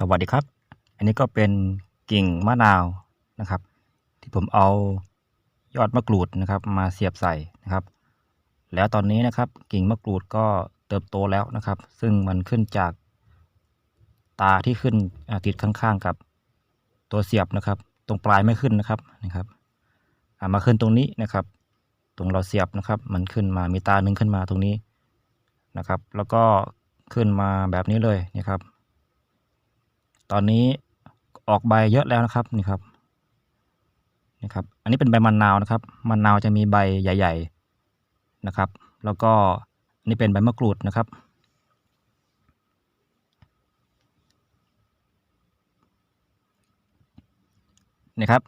สวัสดีครับ อันนี้ก็เป็นกิ่งมะนาวนะครับ ที่ผมเอายอดมะกรูดนะครับ มาเสียบใส่นะครับ แล้วตอนนี้นะครับกิ่งมะกรูดก็เติบโตแล้วนะครับ ซึ่งมันขึ้นจากตาที่ขึ้นติดข้างๆกับตัวเสียบนะครับ ตรงปลายไม่ขึ้นนะครับนะครับมาขึ้นตรงนี้นะครับ ตรงเราเสียบนะครับ มันขึ้นมามีตาหนึ่งขึ้นมาตรงนี้นะครับ แล้วก็ขึ้นมาแบบนี้เลยนะครับ ตอนนี้ออกใบเยอะแล้วนะครับนี่ครับนี่ครับ อันนี้เป็นใบมะนาวนะครับมะนาวจะมีใบใหญ่ ๆนะครับ แล้วก็อันนี้เป็นใบมะกรูดนะครับ นี่ครับ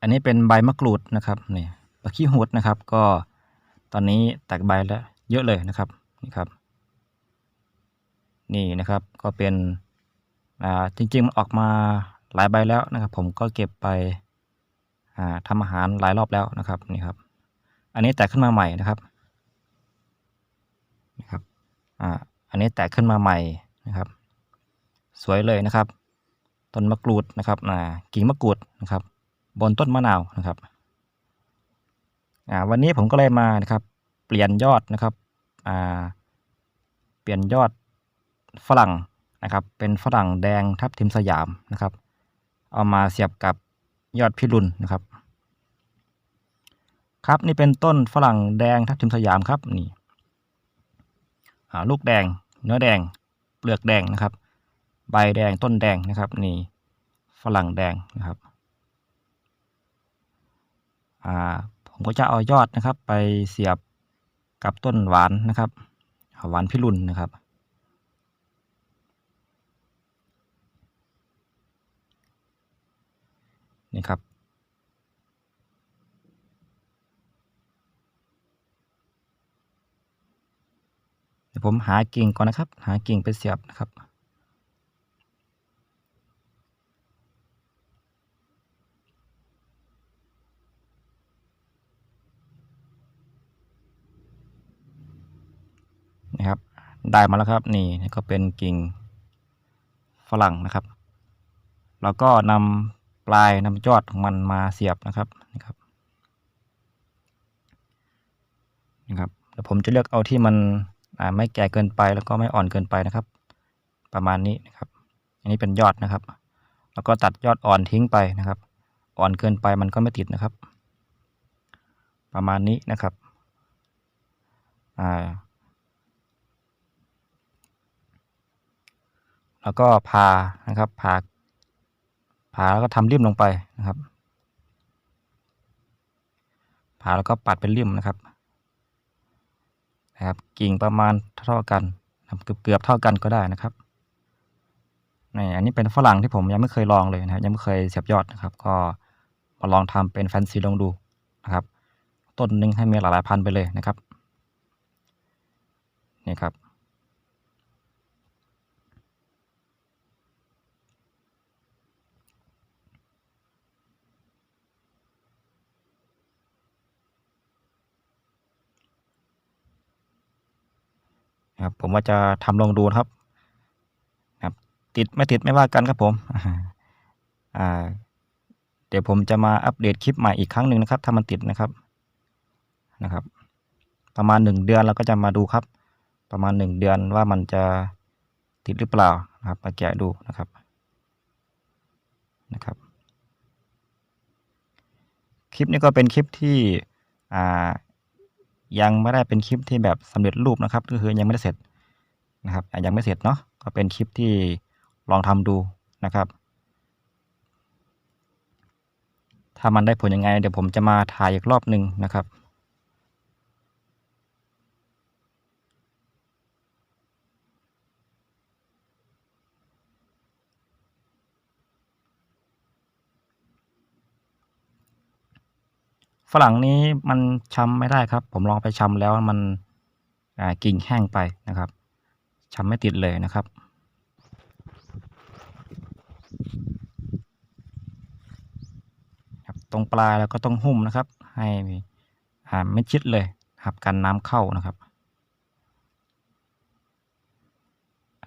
อันนี้เป็นใบมะกรูดนะครับนี่ปะขี้หูดนะครับ ก็ตอนนี้แตกใบแล้วเยอะเลยนะครับนี่ครับ นี่นะครับก็เป็น อ่าจริงๆมันออกมาหลายใบแล้วนะครับ ผมก็เก็บไปอ่าทำอาหารหลายรอบแล้วนะครับนี่ครับ อันนี้แตกขึ้นมาใหม่นะครับนะครับอ่าอันนี้แตกขึ้นมาใหม่นะครับ สวยเลยนะครับ ต้นมะกรูดนะครับอ่ากิ่งมะกรูดนะครับ บนต้นมะนาวนะครับอ่าวันนี้ผมก็เลยมานะครับ เปลี่ยนยอดนะครับอ่าเปลี่ยนยอดฝรั่ง นะครับ เป็นฝรั่งแดงทับทิมสยามนะครับ เอามาเสียบกับยอดพิรุณนะครับ ครับนี่เป็นต้นฝรั่งแดงทับทิมสยามครับนี่ลูกแดง เนื้อแดง เปลือกแดงนะครับ ใบแดงต้นแดงนะครับนี่ฝรั่งแดงนะครับผมก็จะเอายอดนะครับ ไปเสียบกับต้นหวานนะครับหวานพิรุณนะครับ นี่ครับ เดี๋ยวผมหากิ่งก่อนนะครับ หากิ่งไปเสียบนะครับนี่ครับ ได้มาแล้วครับนี่ก็เป็นกิ่งฝรั่งนะครับ แล้วก็นำ ปลายนำยอดของมันมาเสียบนะครับนี่ครับนี่ครับเดี๋ยวผมจะเลือกเอาที่มันไม่แก่เกินไปแล้วก็ไม่อ่อนเกินไปนะครับ ประมาณนี้นะครับ อันนี้เป็นยอดนะครับ แล้วก็ตัดยอดอ่อนทิ้งไปนะครับ อ่อนเกินไปมันก็ไม่ติดนะครับ ประมาณนี้นะครับอ่าแล้วก็พานะครับพา ผ่าแล้วก็ทำริมลงไปนะครับผ่าแล้วก็ปัดเป็นริมนะครับนะครับ กิ่งประมาณเท่ากันเกือบเกือบเท่ากันก็ได้นะครับนี่อันนี้เป็นฝรั่งที่ผมยังไม่เคยลองเลยนะครับ ยังไม่เคยเสียบยอดนะครับ ก็มาลองทำเป็นแฟนซีลองดูนะครับ ต้นหนึ่งให้มีหลายๆพันไปเลยนะครับนี่ครับ ครับ ผมว่าจะทำลองดูนะครับครับ ติดไม่ติดไม่ว่ากันครับผมอ่าเดี๋ยวผมจะมาอัปเดตคลิปใหม่อีกครั้งหนึ่งนะครับ ถ้ามันติดนะครับนะครับ ประมาณหนึ่งเดือนเราก็จะมาดูครับ ประมาณหนึ่งเดือนว่ามันจะติดหรือเปล่านะครับมาแกะดูนะครับนะครับ คลิปนี้ก็เป็นคลิปที่อ่า ยังไม่ได้เป็นคลิปที่แบบสำเร็จรูปนะครับ ก็คือยังไม่ได้เสร็จนะครับยังไม่เสร็จเนาะก็เป็นคลิปที่ลองทำดูนะครับ ถ้ามันได้ผลยังไง เดี๋ยวผมจะมาถ่ายอีกรอบหนึ่งนะครับ ฝรั่งนี้มันชำไม่ได้ครับ ผมลองไปชำแล้วมันกิ่งแห้งไปนะครับชำไม่ติดเลยนะครับตรงปลายแล้วก็ต้องหุ้มนะครับ ให้หาไม่ชิดเลยครับกันน้ำเข้านะครับ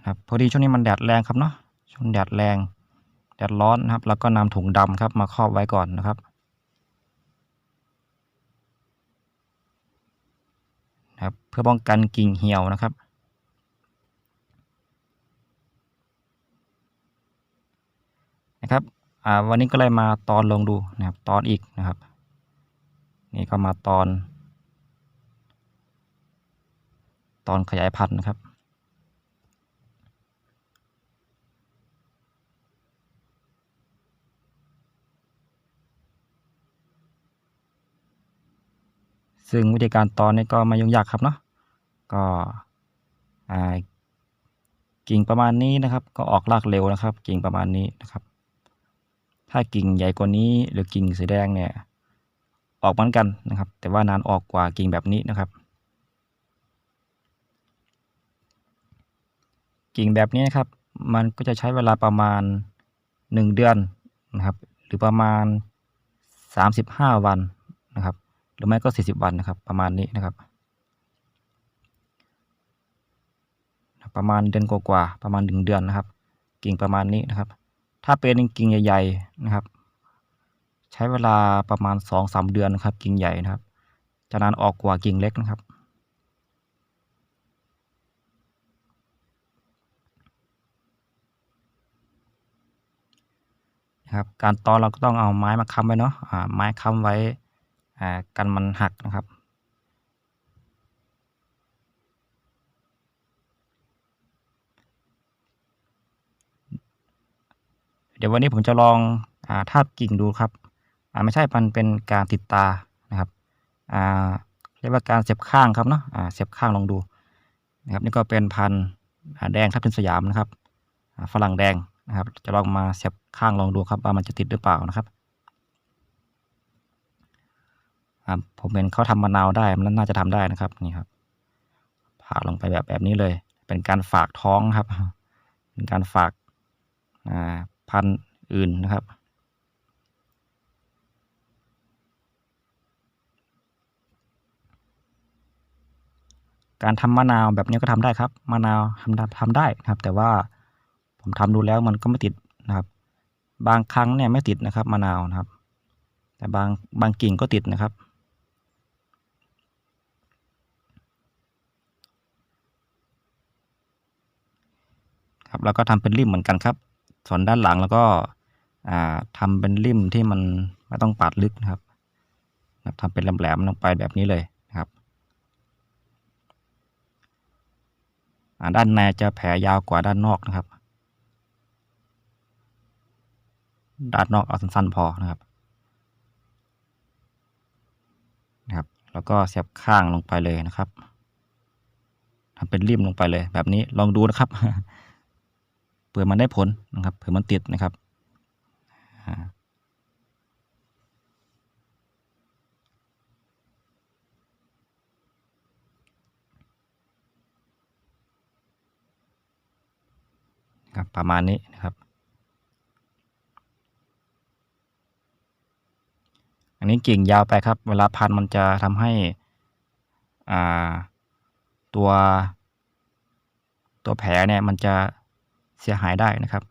ครับพอดีช่วงนี้มันแดดแรงครับเนาะช่วงแดดแรงแดดร้อนนะครับ แล้วก็นำถุงดำครับ มาครอบไว้ก่อนนะครับ นะครับ เพื่อป้องกันกิ่งเหี่ยวนะครับ นะครับวันนี้ก็เลยมาตอนลงดูนะครับ ตอนอีกนะครับ นี่ก็มาตอน ตอนขยายพันธุ์นะครับ ซึ่งวิธีการตอนนี้ก็ไม่ยุ่งยากครับเนาะก็กิ่งประมาณนี้นะครับ ก็ออกรากเร็วนะครับ กิ่งประมาณนี้นะครับ ถ้ากิ่งใหญ่กว่านี้หรือกิ่งสีแดงเนี่ยออกเหมือนกันนะครับ แต่ว่านานออกกว่ากิ่งแบบนี้นะครับ กิ่งแบบนี้นะครับ มันก็จะใช้เวลาประมาณหนึ่งเดือนนะครับ หรือประมาณสามสิบห้าวันนะครับ หรือไม่ก็สี่สิบวันนะครับ ประมาณนี้นะครับ ประมาณเดือนกว่าๆประมาณหนึ่งเดือนนะครับ กิ่งประมาณนี้นะครับ ถ้าเป็นกิ่งใหญ่ ๆนะครับ ใช้เวลาประมาณสองสามเดือนนะครับ กิ่งใหญ่นะครับจะนานออกกว่ากิ่งเล็กนะครับนะครับการตอนเราก็ต้องเอาไม้มาค้ำไว้เนาะอ่าไม้ค้ำไว้ กันมันหักนะครับ เดี๋ยววันนี้ผมจะลองอาทาบกิ่งดูครับไม่ใช่มันเป็นการติดตานะครับเรียกว่าการเสียบข้างครับเนาะเสียบข้างลองดูนะครับนี่ก็เป็นพันธุ์แดงทับทิมสยามนะครับฝรั่งแดงนะครับ จะลองมาเสียบข้างลองดูครับว่ามันจะติดหรือเปล่านะครับ ผมเห็นเขาทำมะนาวได้ มันน่าจะทำได้นะครับนี่ครับผ่าลงไปแบบแบบนี้เลย เป็นการฝากท้องครับ เป็นการฝากพันธุ์อื่นนะครับการทำมะนาวแบบนี้ก็ทำได้ครับมะนาวทำทำได้นะครับ แต่ว่าผมทำดูแล้วมันก็ไม่ติดนะครับ บางครั้งเนี่ยไม่ติดนะครับมะนาวนะครับ แต่บางบางกิ่งก็ติดนะครับ ครับแล้วก็ทำเป็นริมเหมือนกันครับ ส่วนด้านหลังแล้วก็ทำเป็นริมที่มันไม่ต้องปาดลึกนะครับทำเป็นแหลมๆลงไปแบบนี้เลยนะครับด้านในจะแผลยาวกว่าด้านนอกนะครับ ด้านนอกเอาสั้นๆพอนะครับนะครับ แล้วก็เสียบข้างลงไปเลยนะครับทำเป็นริมลงไปเลยแบบนี้ลองดูนะครับ ผื่อมันได้ผลนะครับ เผื่อมันติดนะครับครับประมาณนี้นะครับ อันนี้กิ่งยาวไปครับ เวลาพันมันจะทำให้ตัวตัวแผลเนี่ยมันจะ เสียหายได้นะครับ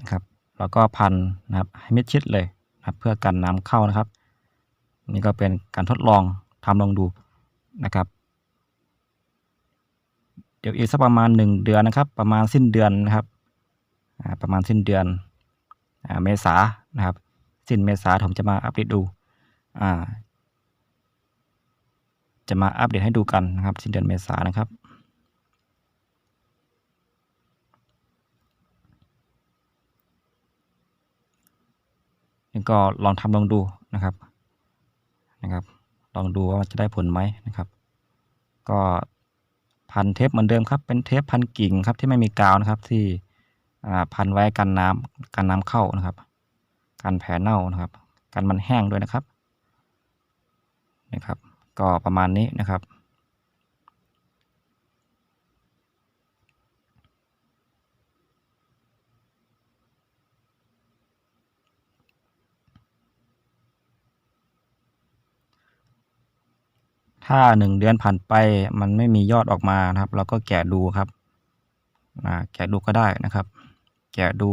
นะครับแล้วก็พันนะครับให้มิดชิดเลยนะครับเพื่อกันน้ำเข้านะครับ นี่ก็เป็นการทดลองทำลองดูนะครับ เดี๋ยวอีกสักประมาณหนึ่งเดือนนะครับ ประมาณสิ้นเดือนนะครับ ประมาณสิ้นเดือนเมษานะครับ สิ้นเมษาผมจะมาอัปเดตดูจะมาอัปเดตให้ดูกันนะครับ สิ้นเดือนเมษานะครับนี่ก็ลองทำลองดูนะครับนะครับ ลองดูว่าจะได้ผลไหมนะครับ ก็พันเทปเหมือนเดิมครับ เป็นเทปพันกิ่งครับที่ไม่มีกาวนะครับที่ พันไว้กันน้ำกันน้ำเข้านะครับ กันแผลเน่านะครับ กันมันแห้งด้วยนะครับนะครับ ก็ประมาณนี้นะครับถ้าหนึ่งเดือนผ่านไปมันไม่มียอดออกมานะครับ เราก็แกะดูครับแกะดูก็ได้นะครับ แกะดู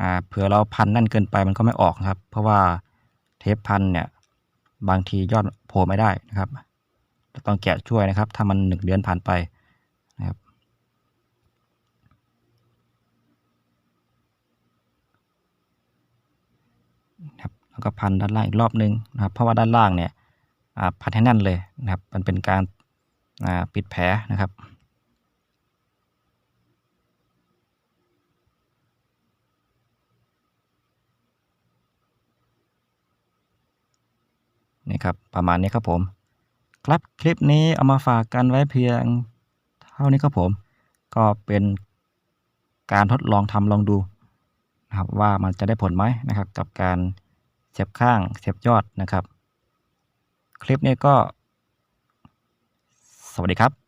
อ่าเผื่อเราพันแน่นเกินไปมันก็ไม่ออกนะครับ เพราะว่าเทปพันเนี่ยบางทียอดโผล่ไม่ได้นะครับต้องแกะช่วยนะครับ ถ้ามันหนึ่งเดือนผ่านไปนะครับครับแล้วก็พันด้านล่างอีกรอบนึงนะครับ เพราะว่าด้านล่างเนี่ยพันให้แน่นเลยนะครับ มันเป็นการปิดแผลนะครับ นะครับ ประมาณนี้ครับผม ครับคลิปนี้เอามาฝากกันไว้เพียงเท่านี้ครับผม ก็เป็นการทดลองทำลองดูนะครับว่ามันจะได้ผลไหมนะครับ กับการเสียบข้างเสียบยอดนะครับ คลิปนี้ก็ สวัสดีครับ